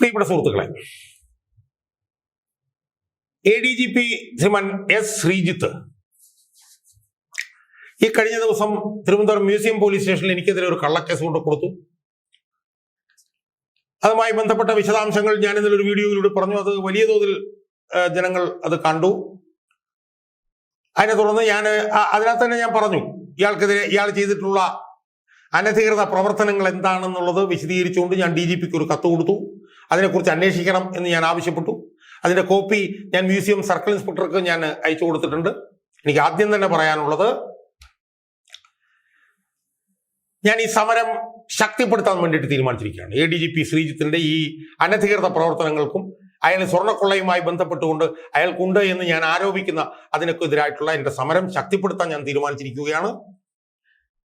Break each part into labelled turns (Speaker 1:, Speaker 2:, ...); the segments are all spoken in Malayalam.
Speaker 1: പ്രിയപ്പെട്ട സുഹൃത്തുക്കളെ A D G P Shriman S Sreejith ഈ കഴിഞ്ഞ ദിവസം തിരുവനന്തപുരം മ്യൂസിയം പോലീസ് സ്റ്റേഷനിൽ എനിക്കെതിരെ ഒരു കള്ളക്കേസ് കൊണ്ട് കൊടുത്തു. അതുമായി ബന്ധപ്പെട്ട വിശദാംശങ്ങൾ ഞാൻ ഇന്നലെ ഒരു വീഡിയോയിലൂടെ പറഞ്ഞു. അത് വലിയ തോതിൽ ജനങ്ങൾ അത് കണ്ടു. അതിനെ തുടർന്ന് ഞാൻ അതിനകത്ത് തന്നെ ഞാൻ പറഞ്ഞു ഇയാൾക്കെതിരെ ഇയാൾ ചെയ്തിട്ടുള്ള അനധികൃത പ്രവർത്തനങ്ങൾ എന്താണെന്നുള്ളത് വിശദീകരിച്ചുകൊണ്ട് ഞാൻ ഡി ഒരു കത്ത് കൊടുത്തു. അതിനെക്കുറിച്ച് അന്വേഷിക്കണം എന്ന് ഞാൻ ആവശ്യപ്പെട്ടു. അതിന്റെ കോപ്പി ഞാൻ മ്യൂസിയം സർക്കിൾ ഇൻസ്പെക്ടർക്ക് ഞാൻ അയച്ചു കൊടുത്തിട്ടുണ്ട്. എനിക്ക് ആദ്യം തന്നെ പറയാനുള്ളത് ഞാൻ ഈ സമരം ശക്തിപ്പെടുത്താൻ വേണ്ടിയിട്ട് തീരുമാനിച്ചിരിക്കുകയാണ്. എ ഡി ജി പി ശ്രീജിത്തിന്റെ ഈ അനധികൃത പ്രവർത്തനങ്ങൾക്കും അയാൾ സ്വർണക്കൊള്ളയുമായി ബന്ധപ്പെട്ടുകൊണ്ട് അയാൾക്കുണ്ട് എന്ന് ഞാൻ ആരോപിക്കുന്ന അതിനൊക്കെ എതിരായിട്ടുള്ള എന്റെ സമരം ശക്തിപ്പെടുത്താൻ ഞാൻ തീരുമാനിച്ചിരിക്കുകയാണ്.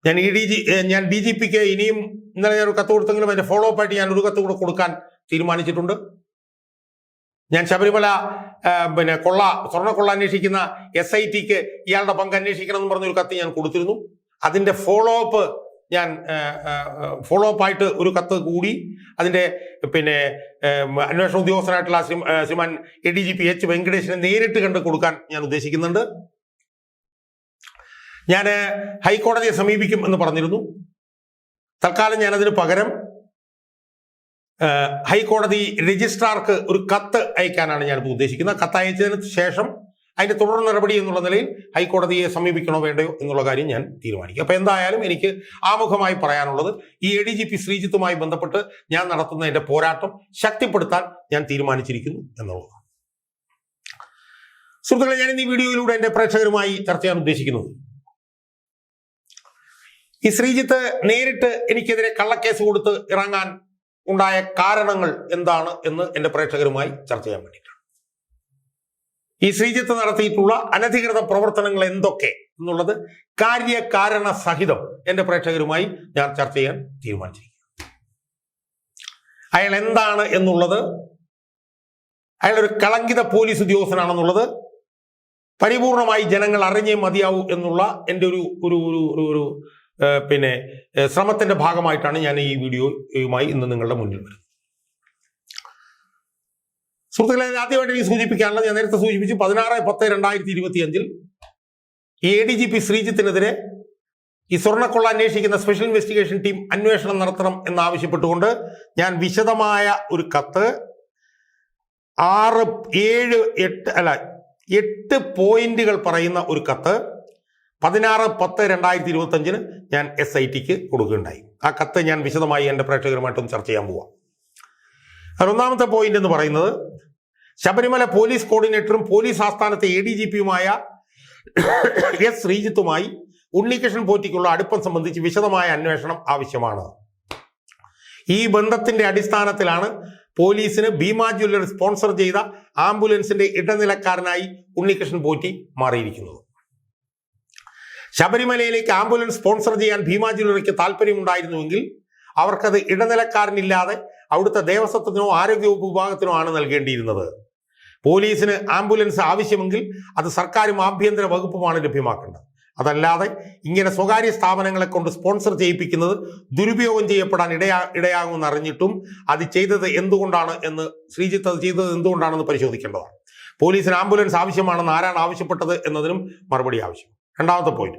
Speaker 1: ഞാൻ ഇ ഡി ജി ഞാൻ ഡി ജി പിക്ക് ഇനിയും ഇന്നലെ ഞാൻ ഒരു കത്ത് കൊടുത്തെങ്കിലും അതിന്റെ ഫോളോ അപ്പ് ആയിട്ട് ഞാൻ ഒരു കത്ത് കൂടെ കൊടുക്കാൻ തീരുമാനിച്ചിട്ടുണ്ട്. ഞാൻ ശബരിമല പിന്നെ കൊള്ള സ്വർണക്കൊള്ള അന്വേഷിക്കുന്ന എസ് ഐ ടിക്ക് ഇയാളുടെ പങ്ക് അന്വേഷിക്കണം എന്ന് പറഞ്ഞൊരു കത്ത് ഞാൻ കൊടുത്തിരുന്നു. അതിന്റെ ഫോളോ അപ്പ് ഞാൻ ഫോളോ അപ്പ് ആയിട്ട് ഒരു കത്ത് കൂടി. അതിന്റെ പിന്നെ അന്വേഷണ ഉദ്യോഗസ്ഥനായിട്ടുള്ള Shriman A D G P H വെങ്കടേഷിനെ നേരിട്ട് കണ്ട് കൊടുക്കാൻ ഞാൻ ഉദ്ദേശിക്കുന്നുണ്ട്. ഞാൻ ഹൈക്കോടതിയെ സമീപിക്കും എന്ന് പറഞ്ഞിരുന്നു. തൽക്കാലം ഞാനതിന് പകരം ഹൈക്കോടതി രജിസ്ട്രാർക്ക് ഒരു കത്ത് അയക്കാനാണ് ഞാനിപ്പോൾ ഉദ്ദേശിക്കുന്നത്. കത്ത് അയച്ചതിന് ശേഷം അതിന്റെ തുടർ നടപടി എന്നുള്ള നിലയിൽ ഹൈക്കോടതിയെ സമീപിക്കണോ വേണ്ടയോ എന്നുള്ള കാര്യം ഞാൻ തീരുമാനിക്കും. അപ്പോൾ എന്തായാലും എനിക്ക് ആമുഖമായി പറയാനുള്ളത് ഈ എ ഡി ജി പി ശ്രീജിത്തുമായി ബന്ധപ്പെട്ട് ഞാൻ നടത്തുന്ന എന്റെ പോരാട്ടം ശക്തിപ്പെടുത്താൻ ഞാൻ തീരുമാനിച്ചിരിക്കുന്നു എന്നുള്ളതാണ്. സുഹൃത്തുക്കളെ ഞാൻ ഈ വീഡിയോയിലൂടെ എന്റെ പ്രേക്ഷകരുമായി ചർച്ച ചെയ്യാൻ ഉദ്ദേശിക്കുന്നത് ഈ ശ്രീജിത്ത് നേരിട്ട് എനിക്കെതിരെ കള്ളക്കേസ് കൊടുത്ത് ഇറങ്ങാൻ ഉണ്ടായ കാരണങ്ങൾ എന്താണ് എന്ന് എന്റെ പ്രേക്ഷകരുമായി ചർച്ച ചെയ്യാൻ വേണ്ടിയിട്ടാണ്. ഈ ശ്രീജിത്ത് നടത്തിയിട്ടുള്ള അനധികൃത പ്രവർത്തനങ്ങൾ എന്തൊക്കെ എന്നുള്ളത് കാര്യകാരണ സഹിതം എന്റെ പ്രേക്ഷകരുമായി ഞാൻ ചർച്ച ചെയ്യാൻ തീരുമാനിച്ചിരിക്കുന്നു. അയാൾ എന്താണ് എന്നുള്ളത്? അയാൾ ഒരു കളങ്കിത പോലീസ് ഉദ്യോഗസ്ഥനാണെന്നുള്ളത് പരിപൂർണമായി ജനങ്ങൾ അറിഞ്ഞേ മതിയാവൂ എന്നുള്ള എന്റെ ഒരു ഒരു ഒരു ഒരു പിന്നെ ശ്രമത്തിന്റെ ഭാഗമായിട്ടാണ് ഞാൻ ഈ വീഡിയോയുമായി ഇന്ന് നിങ്ങളുടെ മുന്നിൽ വരുന്നത്. സുഹൃത്തുക്കളെ ആദ്യമായിട്ട് എനിക്ക് സൂചിപ്പിക്കാനുള്ളത് ഞാൻ നേരത്തെ സൂചിപ്പിച്ചു പതിനാറ് പത്ത് രണ്ടായിരത്തി ഇരുപത്തി അഞ്ചിൽ എ ഡി ജി പി ശ്രീജിത്തിനെതിരെ ഈ സ്വർണക്കൊള്ള അന്വേഷിക്കുന്ന സ്പെഷ്യൽ ഇൻവെസ്റ്റിഗേഷൻ ടീം അന്വേഷണം നടത്തണം എന്നാവശ്യപ്പെട്ടുകൊണ്ട് ഞാൻ വിശദമായ ഒരു കത്ത് ആറ് ഏഴ് എട്ട് അല്ല എട്ട് പോയിന്റുകൾ പറയുന്ന ഒരു കത്ത് പതിനാറ് പത്ത് രണ്ടായിരത്തി ഇരുപത്തഞ്ചിന് ഞാൻ എസ് ഐ ടിക്ക് കൊടുക്കുകയുണ്ടായി. ആ കത്ത് ഞാൻ വിശദമായി എന്റെ പ്രേക്ഷകരുമായിട്ടൊന്ന് ചർച്ച ചെയ്യാൻ പോവാം. ഒന്നാമത്തെ പോയിന്റ് എന്ന് പറയുന്നത് ശബരിമല പോലീസ് കോർഡിനേറ്ററും പോലീസ് ആസ്ഥാനത്തെ എ ഡി ജി പിയുമായ എസ് ശ്രീജിത്തുമായി ഉണ്ണികൃഷ്ണൻ പോറ്റിക്കുള്ള അടുപ്പം സംബന്ധിച്ച് വിശദമായ അന്വേഷണം ആവശ്യമാണ്. ഈ ബന്ധത്തിന്റെ അടിസ്ഥാനത്തിലാണ് പോലീസിന് ഭീമാ ജ്വല്ലറി സ്പോൺസർ ചെയ്ത ആംബുലൻസിന്റെ ഇടനിലക്കാരനായി ഉണ്ണികൃഷ്ണൻ പോറ്റി മാറിയിരിക്കുന്നത്. ശബരിമലയിലേക്ക് ആംബുലൻസ് സ്പോൺസർ ചെയ്യാൻ ഭീമാ ജ്വല്ലറിക്ക് താല്പര്യമുണ്ടായിരുന്നുവെങ്കിൽ അവർക്കത് ഇടനിലക്കാരനില്ലാതെ അവിടുത്തെ ദേവസ്വത്തിനോ ആരോഗ്യവകുപ്പ് വിഭാഗത്തിനോ ആണ് നൽകേണ്ടിയിരുന്നത്. പോലീസിന് ആംബുലൻസ് ആവശ്യമെങ്കിൽ അത് സർക്കാരും ആഭ്യന്തര വകുപ്പുമാണ് ലഭ്യമാക്കേണ്ടത്. അതല്ലാതെ ഇങ്ങനെ സ്വകാര്യ സ്ഥാപനങ്ങളെ കൊണ്ട് സ്പോൺസർ ചെയ്യിപ്പിക്കുന്നത് ദുരുപയോഗം ചെയ്യപ്പെടാൻ ഇടയാ ഇടയാകുമെന്ന് അറിഞ്ഞിട്ടും അത് ചെയ്തത് എന്തുകൊണ്ടാണ് എന്ന് ശ്രീജിത്ത് അത് ചെയ്തത് എന്തുകൊണ്ടാണെന്ന് പരിശോധിക്കേണ്ടതാണ്. പോലീസിന് ആംബുലൻസ് ആവശ്യമാണെന്ന് ആരാണ് ആവശ്യപ്പെട്ടത് എന്നതിനും മറുപടി ആവശ്യം രണ്ടാമത്തെ പോയിന്റ്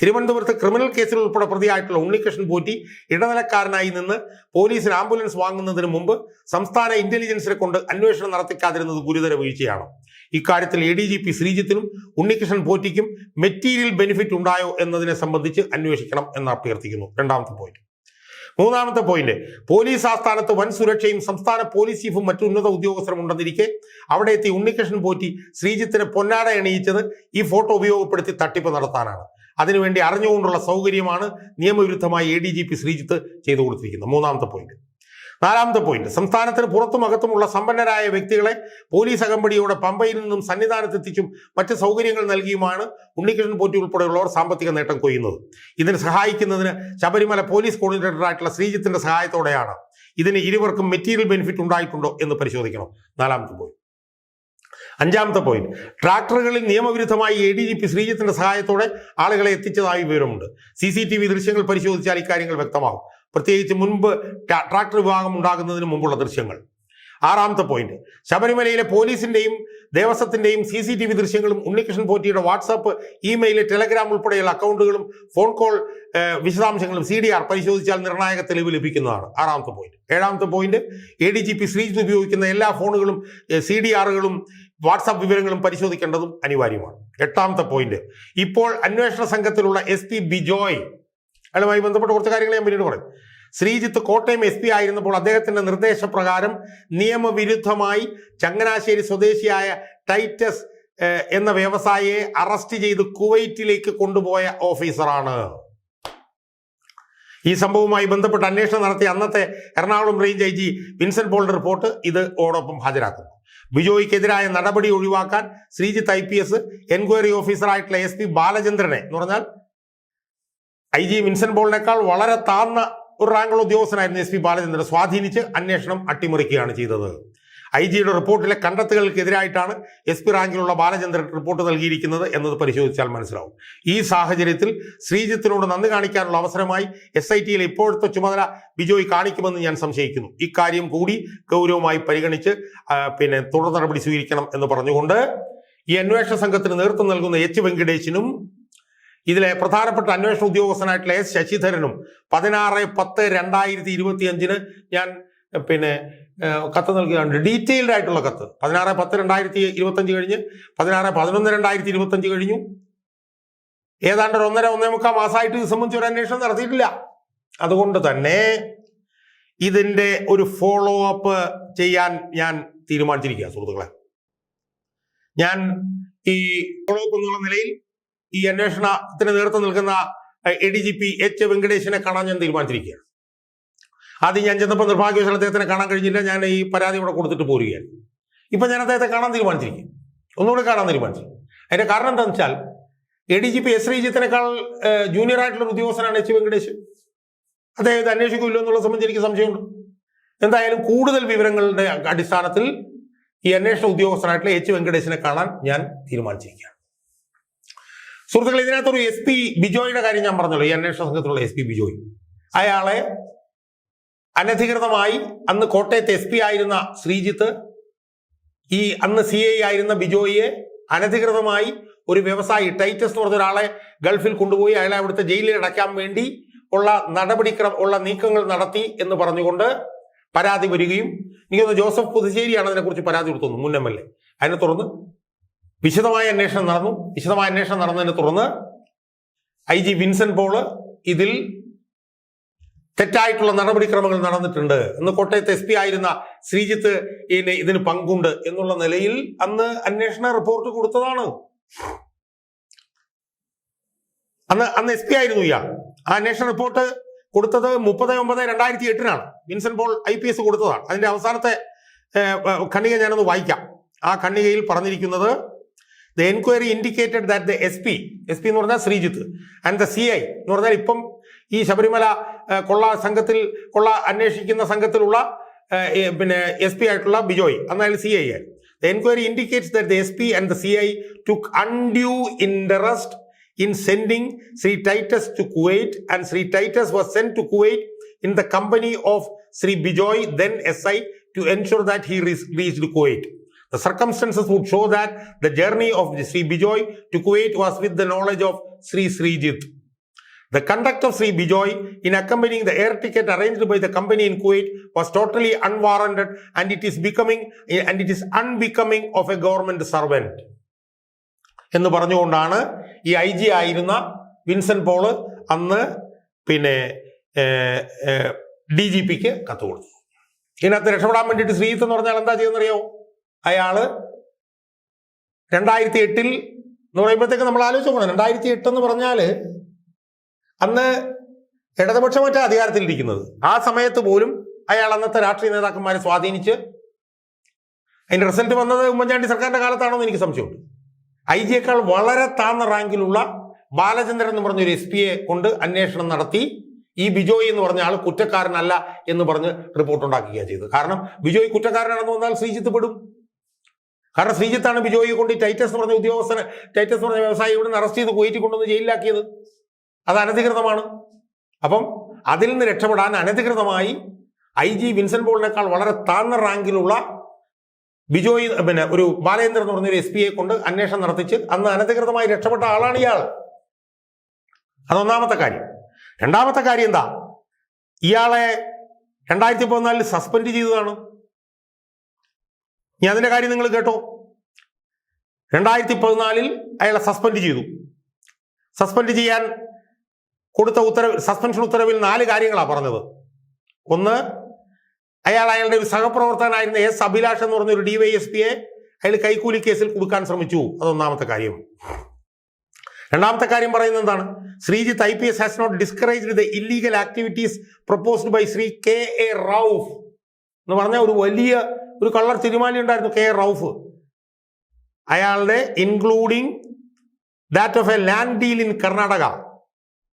Speaker 1: തിരുവനന്തപുരത്ത് ക്രിമിനൽ കേസിൽ ഉൾപ്പെടെ പ്രതിയായിട്ടുള്ള ഉണ്ണികൃഷ്ണൻ പോറ്റി ഇടനിലക്കാരനായി നിന്ന് പോലീസിന് ആംബുലൻസ് വാങ്ങുന്നതിന് മുമ്പ് സംസ്ഥാന ഇന്റലിജൻസിനെ കൊണ്ട് അന്വേഷണം നടത്തിക്കാതിരുന്നത് ഗുരുതര വീഴ്ചയാണ്. ഇക്കാര്യത്തിൽ എ ഡി ജി പി ശ്രീജിത്തിനും ഉണ്ണികൃഷ്ണൻ പോറ്റിക്കും മെറ്റീരിയൽ ബെനിഫിറ്റ് ഉണ്ടായോ എന്നതിനെ സംബന്ധിച്ച് അന്വേഷിക്കണം എന്ന് അഭ്യർത്ഥിക്കുന്നു. രണ്ടാമത്തെ പോയിന്റ് മൂന്നാമത്തെ പോയിന്റ്. പോലീസ് ആസ്ഥാനത്ത് വൻ സുരക്ഷയും സംസ്ഥാന പോലീസ് ചീഫും മറ്റു ഉന്നത ഉദ്യോഗസ്ഥരും ഉണ്ടെന്നിരിക്കെ അവിടെ എത്തി ഉണ്ണികൃഷ്ണൻ പോറ്റി ശ്രീജിത്തിനെ പൊന്നാട എണീച്ചത് ഈ ഫോട്ടോ ഉപയോഗപ്പെടുത്തി തട്ടിപ്പ് നടത്താനാണ്. അതിനുവേണ്ടി അറിഞ്ഞുകൊണ്ടുള്ള സൗകര്യമാണ് നിയമവിരുദ്ധമായി A D G P Sreejith ചെയ്തു കൊടുത്തിരിക്കുന്നത് മൂന്നാമത്തെ പോയിന്റ്. നാലാമത്തെ പോയിന്റ് സംസ്ഥാനത്തിന് പുറത്തും അകത്തുമുള്ള സമ്പന്നരായ വ്യക്തികളെ പോലീസ് അകമ്പടിയോടെ പമ്പയിൽ നിന്നും സന്നിധാനത്തെത്തിച്ചും മറ്റ് സൗകര്യങ്ങൾ നൽകിയുമാണ് ഉണ്ണികൃഷ്ണൻ പോറ്റി ഉൾപ്പെടെയുള്ളവർ സാമ്പത്തിക നേട്ടം കൊയ്യുന്നത്. ഇതിന് സഹായിക്കുന്നതിന് ശബരിമല പോലീസ് കോർഡിനേറ്ററായിട്ടുള്ള ശ്രീജിത്തിന്റെ സഹായത്തോടെയാണ് ഇതിന് ഇരുവർക്കും മെറ്റീരിയൽ ബെനിഫിറ്റ് ഉണ്ടായിട്ടുണ്ടോ എന്ന് പരിശോധിക്കണം. നാലാമത്തെ പോയിന്റ് അഞ്ചാമത്തെ പോയിന്റ് ട്രാക്ടറുകളിൽ നിയമവിരുദ്ധമായി എ ഡി ജി പി ശ്രീജിത്തിന്റെ സഹായത്തോടെ ആളുകളെ എത്തിച്ചതായി വിവരമുണ്ട്. സി സി ടി വി ദൃശ്യങ്ങൾ പരിശോധിച്ചാൽ ഇക്കാര്യങ്ങൾ വ്യക്തമാകും. പ്രത്യേകിച്ച് മുൻപ് ട്രാക്ടർ വിഭാഗം ഉണ്ടാകുന്നതിന് മുമ്പുള്ള ദൃശ്യങ്ങൾ. ആറാമത്തെ പോയിന്റ് ശബരിമലയിലെ പോലീസിന്റെയും ദേവസ്വത്തിന്റെയും സി സി ടി വി ദൃശ്യങ്ങളും ഉണ്ണികൃഷ്ണൻ പോറ്റിയുടെ വാട്സാപ്പ് ഇമെയിൽ ടെലഗ്രാം ഉൾപ്പെടെയുള്ള അക്കൗണ്ടുകളും ഫോൺ കോൾ വിശദാംശങ്ങളും സി ഡി ആർ പരിശോധിച്ചാൽ നിർണായക തെളിവ് ലഭിക്കുന്നതാണ്. ആറാമത്തെ പോയിന്റ് ഏഴാമത്തെ point A D G P Sreejith ഉപയോഗിക്കുന്ന എല്ലാ ഫോണുകളും സി ഡി ആറുകളും വാട്സാപ്പ് വിവരങ്ങളും പരിശോധിക്കേണ്ടതും അനിവാര്യമാണ്. എട്ടാമത്തെ പോയിന്റ് ഇപ്പോൾ അന്വേഷണ സംഘത്തിലുള്ള എസ് പി ബിജോയ് അയാളുമായി ബന്ധപ്പെട്ട കുറച്ച് കാര്യങ്ങൾ ഞാൻ പിന്നീട് പറയും. ശ്രീജിത്ത് കോട്ടയം എസ് പി ആയിരുന്നപ്പോൾ അദ്ദേഹത്തിന്റെ നിർദ്ദേശപ്രകാരം നിയമവിരുദ്ധമായി ചങ്ങനാശ്ശേരി സ്വദേശിയായ ടൈറ്റസ് എന്ന വ്യവസായിയെ അറസ്റ്റ് ചെയ്ത് കുവൈറ്റിലേക്ക് കൊണ്ടുപോയ ഓഫീസറാണ്. ഈ സംഭവവുമായി ബന്ധപ്പെട്ട് അന്വേഷണം നടത്തിയ അന്നത്തെ Ernakulam range I G Vincent പോളിന്റെ റിപ്പോർട്ട് ഇത് ഓടൊപ്പം ഹാജരാക്കുന്നു. ബിജോയ്ക്കെതിരായ നടപടി ഒഴിവാക്കാൻ Sreejith I P S enquiry ഓഫീസറായിട്ടുള്ള S P ബാലചന്ദ്രനെ എന്ന് പറഞ്ഞാൽ ഐ ജി വിൻസെന്റ് പോളിനേക്കാൾ വളരെ താഴ്ന്ന ഒരു റാങ്കുള്ള ഉദ്യോഗസ്ഥനായിരുന്നു എസ് പി ബാലചന്ദ്രൻ. സ്വാധീനിച്ച് അന്വേഷണം അട്ടിമറിക്കുകയാണ് ചെയ്തത്. ഐ ജിയുടെ റിപ്പോർട്ടിലെ കണ്ടെത്തുകൾക്കെതിരായിട്ടാണ് എസ് പി റാങ്കിലുള്ള ബാലചന്ദ്രൻ റിപ്പോർട്ട് നൽകിയിരിക്കുന്നത് എന്നത് പരിശോധിച്ചാൽ മനസ്സിലാവും. ഈ സാഹചര്യത്തിൽ ശ്രീജിത്തിനോട് നന്ദി കാണിക്കാനുള്ള അവസരമായി എസ് ഐ ടിയിലെ ഇപ്പോഴത്തെ ചുമതല ബിജോയ് കാണിക്കുമെന്ന് ഞാൻ സംശയിക്കുന്നു. ഇക്കാര്യം കൂടി ഗൗരവമായി പരിഗണിച്ച് പിന്നെ തുടർ നടപടി സ്വീകരിക്കണം എന്ന് പറഞ്ഞുകൊണ്ട് ഈ അന്വേഷണ സംഘത്തിന് നേതൃത്വം നൽകുന്ന എച്ച് വെങ്കടേശിനും ഇതിലെ പ്രധാനപ്പെട്ട അന്വേഷണ ഉദ്യോഗസ്ഥനായിട്ടുള്ള എസ് ശശിധരനും പതിനാറ് പത്ത് രണ്ടായിരത്തി ഇരുപത്തി അഞ്ചിന് ഞാൻ പിന്നെ കത്ത് നൽകുകയാണ് ഡീറ്റെയിൽഡ് ആയിട്ടുള്ള കത്ത്. പതിനാറ് പത്ത് രണ്ടായിരത്തി ഇരുപത്തഞ്ച് കഴിഞ്ഞ് പതിനാറ് പതിനൊന്ന് രണ്ടായിരത്തി ഇരുപത്തഞ്ച് കഴിഞ്ഞു. ഏതാണ്ട് ഒരു ഒന്നര ഒന്നേ മുക്കാൽ മാസമായിട്ട് ഇത് സംബന്ധിച്ച് ഒരു അന്വേഷണം നടത്തിയിട്ടില്ല. അതുകൊണ്ട് തന്നെ ഇതിന്റെ ഒരു ഫോളോ അപ്പ് ചെയ്യാൻ ഞാൻ തീരുമാനിച്ചിരിക്കുക സുഹൃത്തുക്കളെ. ഞാൻ ഈ ഫോളോ അപ്പ് എന്നുള്ള നിലയിൽ ഈ അന്വേഷണത്തിന് നേതൃത്വം നൽകുന്ന A D G P H വെങ്കടേഷിനെ കാണാൻ ഞാൻ തീരുമാനിച്ചിരിക്കുകയാണ്. ആദ്യം ഞാൻ ചെന്നപ്പോൾ നിർഭാഗ്യവശാൽ അദ്ദേഹത്തിനെ കാണാൻ കഴിഞ്ഞില്ല. ഞാൻ ഈ പരാതി ഇവിടെ കൊടുത്തിട്ട് പോരുകയാണ്. ഇപ്പം ഞാൻ അദ്ദേഹത്തെ കാണാൻ തീരുമാനിച്ചിരിക്കും ഒന്നുകൂടെ കാണാൻ തീരുമാനിച്ചു അതിന്റെ കാരണം എന്താണെന്ന് വെച്ചാൽ A D G P S ശ്രീജിത്തിനേക്കാൾ junior ആയിട്ടുള്ള ഉദ്യോഗസ്ഥനാണ് എച്ച് വെങ്കടേഷ് അദ്ദേഹം ഇത് അന്വേഷിക്കുമല്ലോ എന്നുള്ള സംബന്ധിച്ച് എനിക്ക് സംശയമുണ്ട്. എന്തായാലും കൂടുതൽ വിവരങ്ങളുടെ അടിസ്ഥാനത്തിൽ ഈ അന്വേഷണ ഉദ്യോഗസ്ഥനായിട്ടുള്ള എച്ച് വെങ്കടേഷിനെ കാണാൻ ഞാൻ തീരുമാനിച്ചിരിക്കുകയാണ്. സുഹൃത്തുക്കളെ ഇതിനകത്തൊരു എസ് പി ബിജോയുടെ കാര്യം ഞാൻ പറഞ്ഞല്ലോ. ഈ അന്വേഷണ സംഘത്തിലുള്ള എസ് പി ബിജോയ്. അയാളെ അനധികൃതമായി അന്ന് കോട്ടയത്ത് എസ് പി ആയിരുന്ന ശ്രീജിത്ത് ഈ അന്ന് സി ഐ ആയിരുന്ന ബിജോയിയെ അനധികൃതമായി ഒരു വ്യവസായി ടൈറ്റസ് എന്ന് പറഞ്ഞ ഒരാളെ ഗൾഫിൽ കൊണ്ടുപോയി അയാളെ അവിടുത്തെ ജയിലിൽ അടയ്ക്കാൻ വേണ്ടി ഉള്ള നടപടിക്രമ ഉള്ള നീക്കങ്ങൾ നടത്തി എന്ന് പറഞ്ഞുകൊണ്ട് പരാതി വരികയും എനിക്കൊന്ന് ജോസഫ് പുതുശ്ശേരിയാണ് അതിനെക്കുറിച്ച് പരാതി കൊടുത്തു മുൻ എം എൽ എ അതിനെ തുടർന്ന് വിശദമായ അന്വേഷണം നടന്നു. വിശദമായ അന്വേഷണം നടന്നതിനെ തുടർന്ന് ഐ ജി വിൻസെന്റ് പോൾ ഇതിൽ തെറ്റായിട്ടുള്ള നടപടിക്രമങ്ങൾ നടന്നിട്ടുണ്ട് എന്ന് കോട്ടയത്ത് എസ് പി ആയിരുന്ന ശ്രീജിത്ത് ഇതിന് പങ്കുണ്ട് എന്നുള്ള നിലയിൽ അന്ന് അന്വേഷണ റിപ്പോർട്ട് കൊടുത്തതാണ്. അന്ന് അന്ന് എസ് പി ആയിരുന്നു ഇയാൾ. ആ അന്വേഷണ റിപ്പോർട്ട് കൊടുത്തത് മുപ്പത് ഒമ്പത് രണ്ടായിരത്തി എട്ടിനാണ്. Vincent Paul I P S കൊടുത്തതാണ്. അതിന്റെ അവസാനത്തെ ഖണ്ണിക ഞാനൊന്ന് വായിക്കാം. ആ ഖണ്ഡികയിൽ പറഞ്ഞിരിക്കുന്നത് the enquiry indicated that the S P S P എന്ന് പറഞ്ഞാൽ Sreejith and the C I എന്ന് പറഞ്ഞാൽ ഇപ്പം ഈ ശബരിമല കൊള്ള സംഘത്തിൽ കൊള്ള അന്വേഷിക്കുന്ന സംഘത്തിലുള്ള പിന്നെ എസ് പി ആയിട്ടുള്ള ബിജോയ് എന്നാൽ സി ഐ ആയി the enquiry indicates that the S P and the C I took undue interest in sending Sri Titus to Kuwait, and Sri Titus was sent to Kuwait in the company of Sri Bijoy, then SI, to ensure that he re- reached Kuwait. The circumstances would show that the journey of Sri Bijoy to Kuwait was with the knowledge of Sri Srijit. The conduct of Sri Bijoy in accompanying the air ticket arranged by the company in Kuwait was totally unwarranted and it is becoming and it is unbecoming of a government servant. എന്ന് പറഞ്ഞുകൊണ്ടാണ് ഈ ഐ ജി ആയിരുന്ന വിൻസെന്റ് പോൾ അന്ന് പിന്നെ ഡി ജി പിക്ക് കത്ത് കൊടുത്തു ഇതിനകത്ത് രക്ഷപ്പെടാൻ വേണ്ടിയിട്ട് ശ്രീജിത്ത് എന്ന് പറഞ്ഞാൽ എന്താ ചെയ്യുന്നറിയാവോ അയാൾ രണ്ടായിരത്തി എട്ടിൽ എന്ന് പറയുമ്പോഴത്തേക്ക് നമ്മൾ ആലോചിച്ച് പോകണം രണ്ടായിരത്തി എട്ട് എന്ന് പറഞ്ഞാൽ അന്ന് ഇടതുപക്ഷം മറ്റേ അധികാരത്തിലിരിക്കുന്നത് ആ സമയത്ത് പോലും അയാൾ അന്നത്തെ രാഷ്ട്രീയ നേതാക്കന്മാരെ സ്വാധീനിച്ച് അതിന്റെ റിസൾട്ട് വന്നത് ഉമ്മൻചാണ്ടി സർക്കാരിന്റെ കാലത്താണോ എന്ന് എനിക്ക് സംശയമുണ്ട്. ഐ ജിയേക്കാൾ വളരെ താഴ്ന്ന റാങ്കിലുള്ള ബാലചന്ദ്രൻ എന്ന് പറഞ്ഞൊരു എസ് പിയെ കൊണ്ട് അന്വേഷണം നടത്തി ഈ ബിജോയ് എന്ന് പറഞ്ഞ ആൾ കുറ്റക്കാരനല്ല എന്ന് പറഞ്ഞ് റിപ്പോർട്ട് ഉണ്ടാക്കുകയാണ് ചെയ്തത്. കാരണം ബിജോയ് കുറ്റക്കാരനാണെന്ന് വന്നാൽ ശ്രീജിത്ത് പെടും. കാരണം ശ്രീജിത്താണ് ബിജോയെ കൊണ്ട് ടൈറ്റസ് പറഞ്ഞ ഉദ്യോഗസ്ഥനെ ടൈറ്റസ് പറഞ്ഞ വ്യവസായി ഇവിടെ നിന്ന് അറസ്റ്റ് ചെയ്ത് കുവൈറ്റിൽ കൊണ്ടുവന്ന് ജയിലിലാക്കിയത്. അത് അനധികൃതമാണ്. അപ്പം അതിൽ നിന്ന് രക്ഷപ്പെടാൻ അനധികൃതമായി ഐ ജി വിൻസെന്റ് പോളിനേക്കാൾ വളരെ താഴ്ന്ന റാങ്കിലുള്ള ബിജോയ് പിന്നെ ഒരു ബാലേന്ദ്രൻ എന്ന് പറഞ്ഞൊരു എസ് പിയെ കൊണ്ട് അന്വേഷണം നടത്തിച്ച് അന്ന് അനധികൃതമായി രക്ഷപ്പെട്ട ആളാണ് ഇയാൾ. അതൊന്നാമത്തെ കാര്യം. രണ്ടാമത്തെ കാര്യം എന്താ? ഇയാളെ രണ്ടായിരത്തി പതിനാലിൽ സസ്പെൻഡ് ചെയ്തതാണ്. ഇനി അതിന്റെ കാര്യം നിങ്ങൾ കേട്ടോ. രണ്ടായിരത്തി പതിനാലിൽ അയാളെ സസ്പെൻഡ് ചെയ്തു. സസ്പെൻഡ് ചെയ്യാൻ കൊടുത്ത ഉത്തരവ് സസ്പെൻഷൻ ഉത്തരവിൽ നാല് കാര്യങ്ങളാണ് പറഞ്ഞത്. ഒന്ന് അയാൾ അയാളുടെ ഒരു സഹപ്രവർത്തകനായിരുന്ന എസ് അഭിലാഷ് എന്ന് പറഞ്ഞ ഒരു ഡിവൈഎസ് പിയെ അയാൾ കൈക്കൂലി കേസിൽ കൊടുക്കാൻ ശ്രമിച്ചു. അതൊന്നാമത്തെ കാര്യം. രണ്ടാമത്തെ കാര്യം പറയുന്നത് എന്താണ്? Sreejith I P S has not discourage the illegal activities proposed by Shri K A Rauf എന്ന് പറഞ്ഞ ഒരു വലിയ ഒരു കള്ളർ തിരുമാലി ഉണ്ടായിരുന്നു കെ റൌഫ്. അയാളുടെ including that of a land deal in Karnataka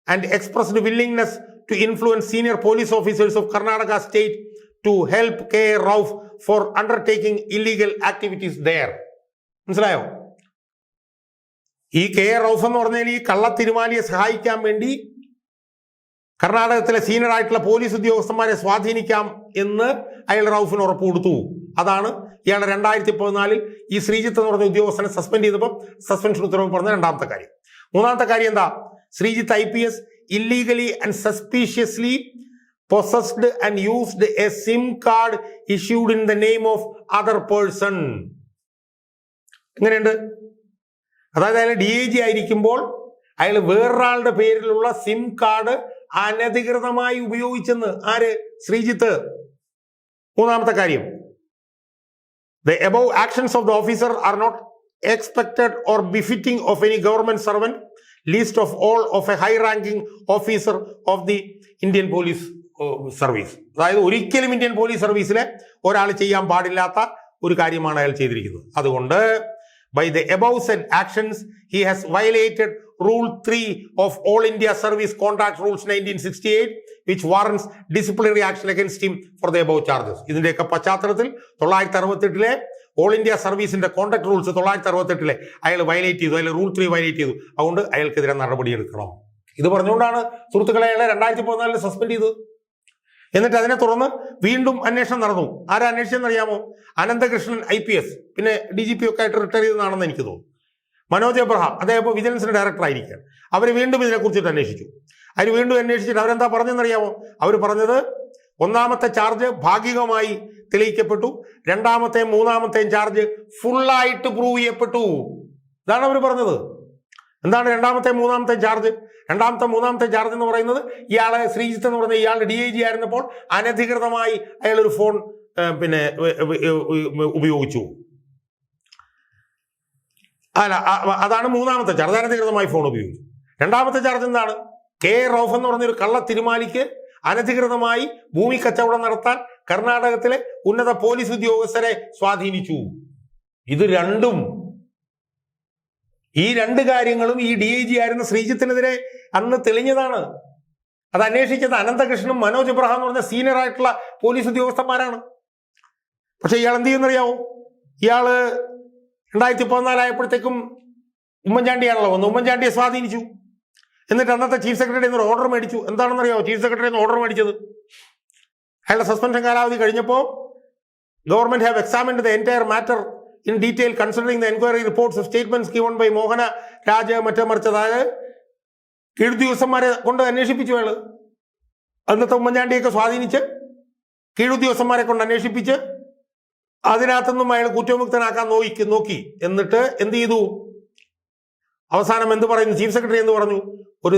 Speaker 1: and expressed willingness to influence senior police officers of Karnataka state to help K Rauf for undertaking illegal activities there മനസ്സിലായോ? ഈ കെ റൌഫ് എന്ന് പറഞ്ഞാൽ ഈ കള്ള തിരുമാലിയെ സഹായിക്കാൻ വേണ്ടി കർണാടകത്തിലെ സീനിയർ ആയിട്ടുള്ള പോലീസ് ഉദ്യോഗസ്ഥന്മാരെ സ്വാധീനിക്കാം എന്ന് അയാൾ റൌഫിന് ഉറപ്പ് കൊടുത്തു. അതാണ് ഇയാളെ രണ്ടായിരത്തി പതിനാലിൽ ഈ ശ്രീജിത്ത് എന്ന് പറഞ്ഞ ഉദ്യോഗസ്ഥനെ സസ്പെൻഡ് ചെയ്തപ്പോൾ സസ്പെൻഷൻ ഉത്തരവ് പറഞ്ഞ രണ്ടാമത്തെ കാര്യം. മൂന്നാമത്തെ കാര്യം എന്താ? Sreejith I P S illegally and suspiciously possessed and used a SIM card issued in the name of other person എങ്ങനെയുണ്ട്? അതായത് അയാൾ ഡി ഐ ജി ആയിരിക്കുമ്പോൾ അയാൾ വേറൊരാളുടെ പേരിലുള്ള സിം കാർഡ് അനധികൃതമായി ഉപയോഗിച്ചെന്ന് ആര്? ശ്രീജിത്ത്. മൂന്നാമത്തെ കാര്യം. The above actions of the officer are not expected or befitting of any government servant least of all of a high ranking officer of the Indian police service അതായത് ഒരിക്കലും ഇന്ത്യൻ പോലീസ് സർവീസിലെ ഒരാൾ ചെയ്യാൻ പാടില്ലാത്ത ഒരു കാര്യമാണ് അയാൾ ചെയ്തിരിക്കുന്നത്. അതുകൊണ്ട് by the above said actions he has violated rule three of all India service contract rules nineteen sixty eight which warrants disciplinary action against him for the above charges ഇതിന്റെയൊക്കെ പശ്ചാത്തലത്തിൽ തൊള്ളായിരത്തി അറുപത്തെട്ടിലെ ഓൾ ഇന്ത്യ സർവീസിന്റെ കോൺട്രാക്ട് റൂൾസ് തൊള്ളായിരത്തി അറുപത്തെട്ടിലെ അയാൾ വയലേറ്റ് ചെയ്തു. അയാൾ റൂൾ ത്രീ വയലേറ്റ് ചെയ്തു. അതുകൊണ്ട് അയാൾക്കെതിരെ നടപടിയെടുക്കണം ഇത് പറഞ്ഞുകൊണ്ടാണ് സുഹൃത്തുക്കളെ അയാളെ രണ്ടായിരത്തി പതിനാലിൽ സസ്പെൻഡ് ചെയ്തത്. എന്നിട്ട് അതിനെ തുടർന്ന് വീണ്ടും അന്വേഷണം നടന്നു. ആരാ അന്വേഷിച്ചെന്ന് അറിയാമോ? Ananthakrishnan I P S. പിന്നെ ഡി ജി പി ഒക്കെ ആയിട്ട് റിട്ടയർ ചെയ്തതാണെന്ന് എനിക്ക് തോന്നുന്നു. മനോജ് എബ്രഹാം അദ്ദേഹം ഇപ്പോൾ വിജിലൻസിന്റെ ഡയറക്ടർ ആയിരിക്കുകയാണ്. അവർ വീണ്ടും ഇതിനെക്കുറിച്ചിട്ട് അന്വേഷിച്ചു. അതിന് വീണ്ടും അന്വേഷിച്ചിട്ട് അവരെന്താ പറഞ്ഞെന്നറിയാമോ? അവർ പറഞ്ഞത് ഒന്നാമത്തെ ചാർജ് ഭാഗികമായി തെളിയിക്കപ്പെട്ടു രണ്ടാമത്തെയും മൂന്നാമത്തെയും ചാർജ് ഫുള്ളായിട്ട് പ്രൂവ് ചെയ്യപ്പെട്ടു. ഇതാണ് അവർ പറഞ്ഞത്. എന്താണ് രണ്ടാമത്തെ മൂന്നാമത്തെ ചാർജ് രണ്ടാമത്തെ മൂന്നാമത്തെ ചാർജ് എന്ന് പറയുന്നത് ഇയാളെ ശ്രീജിത്ത് എന്ന് പറയുന്ന ഇയാളുടെ ഡി ഐ ജി ആയിരുന്നപ്പോൾ അനധികൃതമായി അയാളൊരു ഫോൺ പിന്നെ ഉപയോഗിച്ചു. അല്ല അതാണ് മൂന്നാമത്തെ ചാർജ്. അനധികൃതമായി ഫോൺ ഉപയോഗിച്ചു രണ്ടാമത്തെ ചാർജ് എന്താണ്? കെ റൌഫ് എന്ന് പറഞ്ഞൊരു കള്ള തിരുമാലിക്ക് അനധികൃതമായി ഭൂമി കച്ചവടം നടത്താൻ കർണാടകത്തിലെ ഉന്നത പോലീസ് ഉദ്യോഗസ്ഥരെ സ്വാധീനിച്ചു. ഇത് രണ്ടും. ഈ രണ്ട് കാര്യങ്ങളും ഈ ഡി ഐ ജി ആയിരുന്ന ശ്രീജിത്തിനെതിരെ അന്ന് തെളിഞ്ഞതാണ്. അത് അന്വേഷിച്ചത് അനന്തകൃഷ്ണനും മനോജ് എബ്രഹാം എന്ന് പറഞ്ഞ സീനിയർ ആയിട്ടുള്ള പോലീസ് ഉദ്യോഗസ്ഥന്മാരാണ്. പക്ഷെ ഇയാൾ എന്ത് ചെയ്യുന്നറിയാവോ ഇയാൾ രണ്ടായിരത്തി പതിനാലായപ്പോഴത്തേക്കും ഉമ്മൻചാണ്ടിയാണല്ലോ വന്ന് ഉമ്മൻചാണ്ടിയെ സ്വാധീനിച്ചു. എന്നിട്ട് അന്നത്തെ ചീഫ് സെക്രട്ടറി ഒരു ഓർഡർ മേടിച്ചു. എന്താണെന്നറിയോ ചീഫ് സെക്രട്ടറി ഓർഡർ മേടിച്ചത്. അയാളുടെ സസ്പെൻഷൻ കാലാവധി കഴിഞ്ഞപ്പോൾ government have examined the entire matter in detail considering the enquiry reports statements given by Mohana Raja മറ്റേ മറിച്ച് അതായത് കീഴുദ്യോഗസ്ഥന്മാരെ കൊണ്ട് അന്വേഷിപ്പിച്ചു അയാൾ അന്നത്തെ ഉമ്മൻചാണ്ടിയൊക്കെ സ്വാധീനിച്ച് കീഴുദ്യോഗസ്ഥന്മാരെ കൊണ്ട് അന്വേഷിപ്പിച്ച് അതിനകത്തുനിന്നും അയാൾ കുറ്റമുക്തനാക്കാൻ നോക്കി നോക്കി. എന്നിട്ട് എന്ത് ചെയ്തു? അവസാനം എന്ത് പറയുന്നു? ചീഫ് സെക്രട്ടറി എന്ന് പറഞ്ഞു? ഒരു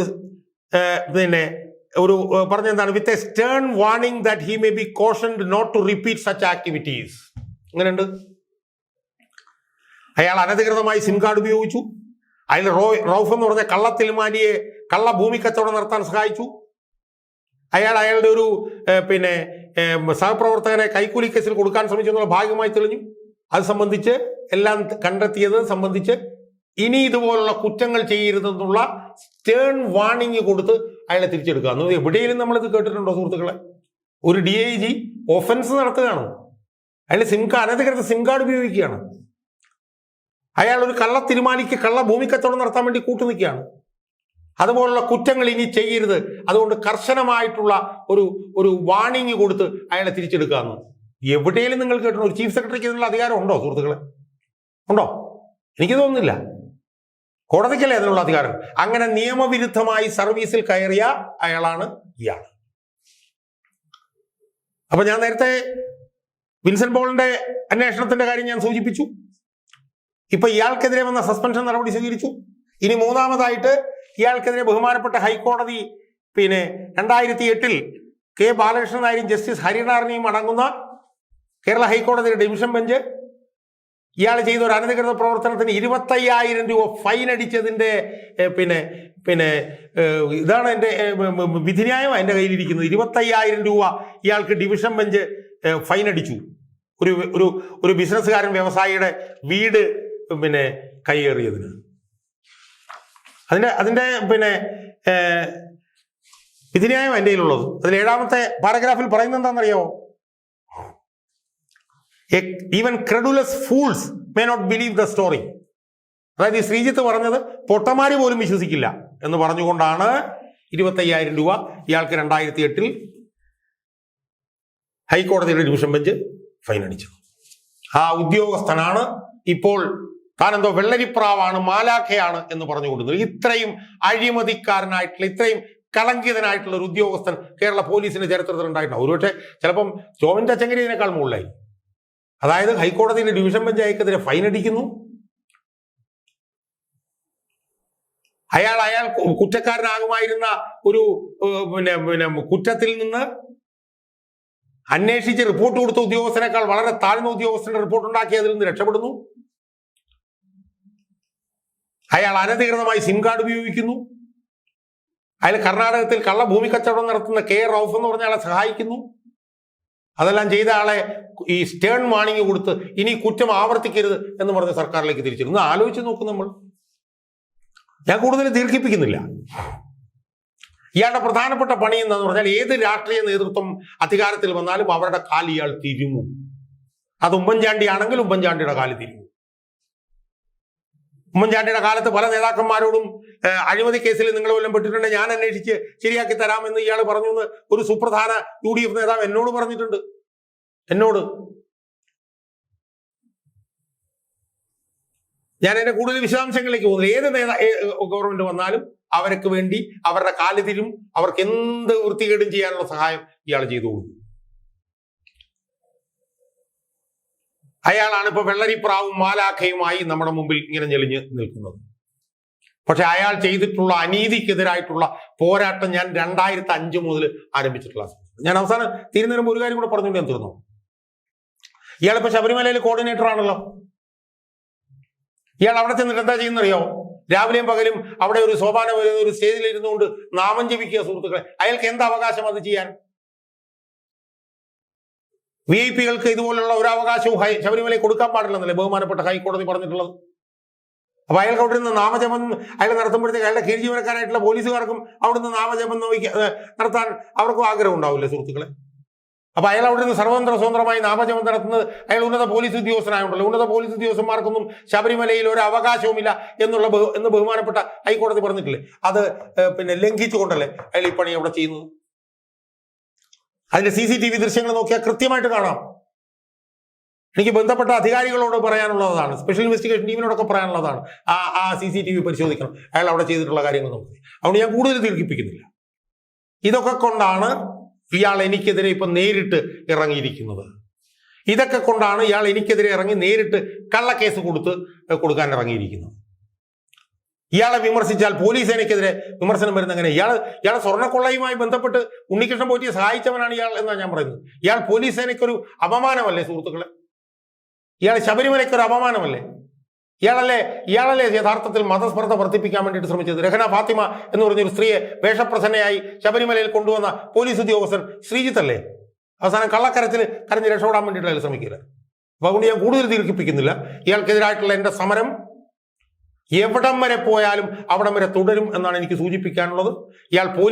Speaker 1: പിന്നെ ഒരു പറഞ്ഞ എന്താണ്? With a stern warning that he may be cautioned not to repeat such activities അങ്ങനെയുണ്ട് അയാൾ അനധികൃതമായി സിം കാർഡ് ഉപയോഗിച്ചു. അയാൾ റോ റൌഫ് എന്ന് പറഞ്ഞ കള്ളത്തിൽമാനിയെ കള്ള ഭൂമി കച്ചവടം നടത്താൻ സഹായിച്ചു. അയാൾ അയാളുടെ ഒരു പിന്നെ സഹപ്രവർത്തകനെ കൈക്കൂലി കേസിൽ കൊടുക്കാൻ ശ്രമിച്ചെന്നുള്ള ഭാഗമായി തെളിഞ്ഞു. അത് സംബന്ധിച്ച് എല്ലാം കണ്ടെത്തിയത് സംബന്ധിച്ച് ഇനി ഇതുപോലുള്ള കുറ്റങ്ങൾ ചെയ്യരുതെന്നുള്ള സ്റ്റേൺ വാണിംഗ് കൊടുത്ത് അയാളെ തിരിച്ചെടുക്കുക. എന്ന് എവിടെയെങ്കിലും നമ്മളിത് കേട്ടിട്ടുണ്ടോ സുഹൃത്തുക്കളെ? ഒരു ഡി ഐ ജി ഒഫൻസ് നടത്തുകയാണ്. അയാൾ സിം കാർഡ് അനധികൃത സിം കാർഡ് ഉപയോഗിക്കുകയാണ്. അയാൾ ഒരു കള്ള തീരുമാനിക്ക് കള്ള ഭൂമിക്കച്ചവടം നടത്താൻ വേണ്ടി കൂട്ടു നിൽക്കുകയാണ് അതുപോലുള്ള കുറ്റങ്ങൾ ഇനി ചെയ്യരുത്. അതുകൊണ്ട് കർശനമായിട്ടുള്ള ഒരു ഒരു വാണിംഗ് കൊടുത്ത് അയാളെ തിരിച്ചെടുക്കാമെന്ന് എവിടെയെങ്കിലും നിങ്ങൾ കേട്ടോ ഒരു ചീഫ് സെക്രട്ടറിക്ക് ഇതിനുള്ള അധികാരം ഉണ്ടോ സുഹൃത്തുക്കളെ? ഉണ്ടോ? എനിക്ക് തോന്നുന്നില്ല. കോടതിക്കല്ലേ അതിനുള്ള അധികാരം? അങ്ങനെ നിയമവിരുദ്ധമായി സർവീസിൽ കയറിയ അയാളാണ് ഇയാൾ. അപ്പൊ ഞാൻ നേരത്തെ വിൻസെന്റ് പോളിന്റെ അന്വേഷണത്തിന്റെ കാര്യം ഞാൻ സൂചിപ്പിച്ചു. ഇപ്പൊ ഇയാൾക്കെതിരെ വന്ന സസ്പെൻഷൻ നടപടി സ്വീകരിച്ചു. ഇനി മൂന്നാമതായിട്ട് ഇയാൾക്കെതിരെ ബഹുമാനപ്പെട്ട ഹൈക്കോടതി പിന്നെ രണ്ടായിരത്തി എട്ടിൽ കെ ബാലകൃഷ്ണൻ നായരും ജസ്റ്റിസ് ഹരിനാറിനെയും അടങ്ങുന്ന കേരള ഹൈക്കോടതിയുടെ ഡിവിഷൻ ബെഞ്ച് ഇയാൾ ചെയ്ത ഒരു അനധികൃത പ്രവർത്തനത്തിന് ഇരുപത്തയ്യായിരം രൂപ ഫൈൻ അടിച്ചതിന്റെ പിന്നെ പിന്നെ ഇതാണ് എന്റെ വിധിന്യായം എന്റെ കയ്യിലിരിക്കുന്നത്. ഇരുപത്തയ്യായിരം രൂപ ഇയാൾക്ക് ഡിവിഷൻ ബെഞ്ച് ഫൈൻ അടിച്ചു. ഒരു ഒരു ഒരു ബിസിനസ്സുകാരൻ വ്യവസായിയുടെ വീട് പിന്നെ കൈയേറിയതിന്. അതിന്റെ അതിന്റെ പിന്നെ വിധിന്യായം എന്റെ കയ്യിലുള്ളത്. അതിൽ ഏഴാമത്തെ പാരഗ്രാഫിൽ പറയുന്നത് എന്താണെന്നറിയോ? Even credulous fools may not believe the story അതായത് ഈ ശ്രീജിത്ത് പറഞ്ഞത് പൊട്ടമാരി പോലും വിശ്വസിക്കില്ല എന്ന് പറഞ്ഞുകൊണ്ടാണ് ഇരുപത്തയ്യായിരം രൂപ ഇയാൾക്ക് രണ്ടായിരത്തി എട്ടിൽ ഹൈക്കോടതിയുടെ ഡിവിഷൻ ബെഞ്ച് ഫൈൻ അടിച്ചത്. ആ ഉദ്യോഗസ്ഥനാണ് ഇപ്പോൾ താനെന്തോ വെള്ളരിപ്രാവാണ് മാലാഖയാണ് എന്ന് പറഞ്ഞു കൊടുക്കുന്നത് ഇത്രയും അഴിമതിക്കാരനായിട്ടുള്ള ഇത്രയും കളങ്കിതനായിട്ടുള്ള ഒരു ഉദ്യോഗസ്ഥൻ കേരള പോലീസിന്റെ ചരിത്രത്തിൽ ഉണ്ടായിട്ടുണ്ട് ഒരുപക്ഷെ ചിലപ്പം ജോമിന്റെ ചച്ചങ്കരി ഇതിനേക്കാൾ മുകളിലായി. അതായത് ഹൈക്കോടതിയിലെ ഡിവിഷൻ ബെഞ്ച് ഫൈൻ അടിക്കുന്നു. അയാൾ അയാൾ കുറ്റക്കാരനാകുമായിരുന്ന ഒരു പിന്നെ പിന്നെ കുറ്റത്തിൽ നിന്ന് അന്വേഷിച്ച് റിപ്പോർട്ട് കൊടുത്ത ഉദ്യോഗസ്ഥനേക്കാൾ വളരെ താഴ്ന്ന ഉദ്യോഗസ്ഥന്റെ റിപ്പോർട്ട് ഉണ്ടാക്കി അതിൽ നിന്ന് രക്ഷപ്പെടുന്നു. അയാൾ അനധികൃതമായി സിം കാർഡ് ഉപയോഗിക്കുന്നു. അയാൾ കർണാടകത്തിൽ കള്ള ഭൂമി കച്ചവടം നടത്തുന്ന കെ റൌഫ് എന്ന് പറഞ്ഞ ആളെ സഹായിക്കുന്നു. അതെല്ലാം ചെയ്ത ആളെ ഈ സ്റ്റേൺ വാണിംഗ് കൊടുത്ത് ഇനി കുറ്റം ആവർത്തിക്കരുത് എന്ന് പറഞ്ഞ് സർക്കാരിലേക്ക് തിരിച്ചിരുന്നു. ആലോചിച്ച് നോക്കും നമ്മൾ. ഞാൻ കൂടുതൽ ദീർഘിപ്പിക്കുന്നില്ല. ഇയാളുടെ പ്രധാനപ്പെട്ട പണി എന്താന്ന് പറഞ്ഞാൽ ഏത് രാഷ്ട്രീയ നേതൃത്വം അധികാരത്തിൽ വന്നാലും അവരുടെ കാൽ ഇയാൾ തിരുമും അത് ഉമ്മൻചാണ്ടി ആണെങ്കിൽ ഉമ്മൻചാണ്ടിയുടെ കാലി തിരുമും ഉമ്മൻചാണ്ടിയുടെ കാലത്ത് പല നേതാക്കന്മാരോടും അഴിമതി കേസിൽ നിങ്ങൾ വല്ലതും പെട്ടിട്ടുണ്ട് ഞാൻ അന്വേഷിച്ച് ശരിയാക്കി തരാമെന്ന് ഇയാൾ പറഞ്ഞു എന്ന് ഒരു സുപ്രധാന യു ഡി എഫ് നേതാവ് എന്നോട് പറഞ്ഞിട്ടുണ്ട്. എന്നോട്. ഞാൻ എന്റെ കൂടുതൽ വിശദാംശങ്ങളിലേക്ക് പോകുന്നു ഏത് നേതാ ഗവൺമെന്റ് വന്നാലും അവർക്ക് വേണ്ടി അവരുടെ കാലത്തിലും അവർക്ക് എന്ത് വൃത്തികേടും ചെയ്യാനുള്ള സഹായം ഇയാൾ ചെയ്തു കൊടുക്കും. അയാളാണ് ഇപ്പൊ വെള്ളരിപ്രാവും മാലാഖയുമായി നമ്മുടെ മുമ്പിൽ ഇങ്ങനെ ഞെളിഞ്ഞ് നിൽക്കുന്നത്. പക്ഷെ അയാൾ ചെയ്തിട്ടുള്ള അനീതിക്കെതിരായിട്ടുള്ള പോരാട്ടം ഞാൻ രണ്ടായിരത്തി അഞ്ച് മുതൽ ആരംഭിച്ചിട്ടുള്ള. ഞാൻ അവസാനം തീരുന്നതിന് ഒരു കാര്യം കൂടെ പറഞ്ഞുകൊണ്ട് ഞാൻ തീർന്നു. ഇയാളിപ്പോ ശബരിമലയിൽ കോർഡിനേറ്റർ ആണല്ലോ. ഇയാൾ അവിടെ ചെന്നിട്ട് എന്താ ചെയ്യുന്നറിയോ? രാവിലെയും പകലും അവിടെ ഒരു സോപാന ഒരു സ്റ്റേജിൽ ഇരുന്നുകൊണ്ട് നാമം ജപിക്കുക സുഹൃത്തുക്കളെ. അയാൾക്ക് എന്ത് അവകാശം അത് ചെയ്യാൻ? വി ഐ പികൾക്ക് ഇതുപോലുള്ള ഒരു അവകാശവും ഹൈ ശബരിമലയിൽ കൊടുക്കാൻ പാടില്ലെന്നല്ലേ ബഹുമാനപ്പെട്ട ഹൈക്കോടതി പറഞ്ഞിട്ടുള്ളത്? അപ്പൊ അയാൾക്ക് അവിടെ നിന്ന് നാമജപം അയാൾ നടത്തുമ്പോഴത്തേക്ക് അയാളുടെ കീഴ് ജീവനക്കാരായിട്ടുള്ള പോലീസുകാർക്കും അവിടുന്ന് നാമജപം നടത്താൻ അവർക്കും ആഗ്രഹം ഉണ്ടാവില്ല സുഹൃത്തുക്കളെ? അപ്പൊ അയാൾ അവിടെ നിന്ന് സർവതന്ത്ര സ്വതന്ത്രമായി നാമജപം നടത്തുന്നത് അയാൾ ഉന്നത പോലീസ് ഉദ്യോഗസ്ഥനായുണ്ടല്ലോ. ഉന്നത പോലീസ് ഉദ്യോഗസ്ഥന്മാർക്കൊന്നും ശബരിമലയിൽ ഒരു അവകാശവുമില്ല എന്നുള്ള എന്ന് ബഹുമാനപ്പെട്ട ഹൈക്കോടതി പറഞ്ഞിട്ടില്ലേ? അത് പിന്നെ ലംഘിച്ചുകൊണ്ടല്ലേ അയാൾ ഈ പണി അവിടെ ചെയ്യുന്നത്? അതിന്റെ സി സി ടി വി ദൃശ്യങ്ങൾ നോക്കിയാൽ കൃത്യമായിട്ട് കാണാം. എനിക്ക് ബന്ധപ്പെട്ട അധികാരികളോട് പറയാനുള്ളതാണ്. Special investigation ടീമിനോടൊക്കെ പറയാനുള്ളതാണ്. ആ ആ സി സി ടി വി പരിശോധിക്കണം. അയാൾ അവിടെ ചെയ്തിട്ടുള്ള കാര്യങ്ങൾ നോക്കി. അതുകൊണ്ട് ഞാൻ കൂടുതൽ ദീർഘിപ്പിക്കുന്നില്ല. ഇതൊക്കെ കൊണ്ടാണ് ഇയാൾ എനിക്കെതിരെ ഇപ്പം നേരിട്ട് ഇറങ്ങിയിരിക്കുന്നത്. ഇതൊക്കെ കൊണ്ടാണ് ഇയാൾ എനിക്കെതിരെ ഇറങ്ങി നേരിട്ട് കള്ളക്കേസ് കൊടുത്ത് കൊടുക്കാൻ ഇറങ്ങിയിരിക്കുന്നത്. ഇയാളെ വിമർശിച്ചാൽ പോലീസ് സേനയ്ക്കെതിരെ വിമർശനം വരുന്ന എങ്ങനെ ഇയാൾ ഇയാളെ സ്വർണക്കൊള്ളയുമായി ബന്ധപ്പെട്ട് ഉണ്ണികൃഷ്ണൻ പോറ്റിയെ സഹായിച്ചവനാണ് ഇയാൾ എന്നാണ് ഞാൻ പറയുന്നത്. ഇയാൾ പോലീസ് സേനയ്ക്കൊരു അപമാനമല്ലേ സുഹൃത്തുക്കളെ? ഇയാൾ ശബരിമലയ്ക്കൊരു അപമാനമല്ലേ? ഇയാളല്ലേ ഇയാളല്ലേ യഥാർത്ഥത്തിൽ മതസ്പർദ്ധ വർദ്ധിപ്പിക്കാൻ വേണ്ടിയിട്ട് ശ്രമിച്ചത്? രഹന ഫാത്തിമ എന്ന് പറഞ്ഞൊരു സ്ത്രീയെ വേഷപ്രസന്നയായി ശബരിമലയിൽ കൊണ്ടുവന്ന പോലീസ് ഉദ്യോഗസ്ഥൻ ശ്രീജിത്ത് അല്ലേ? അവസാനം കള്ളക്കരത്തിൽ കരഞ്ഞ് രക്ഷപ്പെടാൻ വേണ്ടിയിട്ടല്ലേ ശ്രമിക്കില്ല അപ്പൊ അതുകൊണ്ട് ഞാൻ കൂടുതൽ ദീർഘിപ്പിക്കുന്നില്ല. ഇയാൾക്കെതിരായിട്ടുള്ള എന്റെ സമരം എവിടം വരെ പോയാലും അവിടം വരെ തുടരും എന്നാണ് എനിക്ക് സൂചിപ്പിക്കാനുള്ളത്. ഇയാൾ പോലീസ്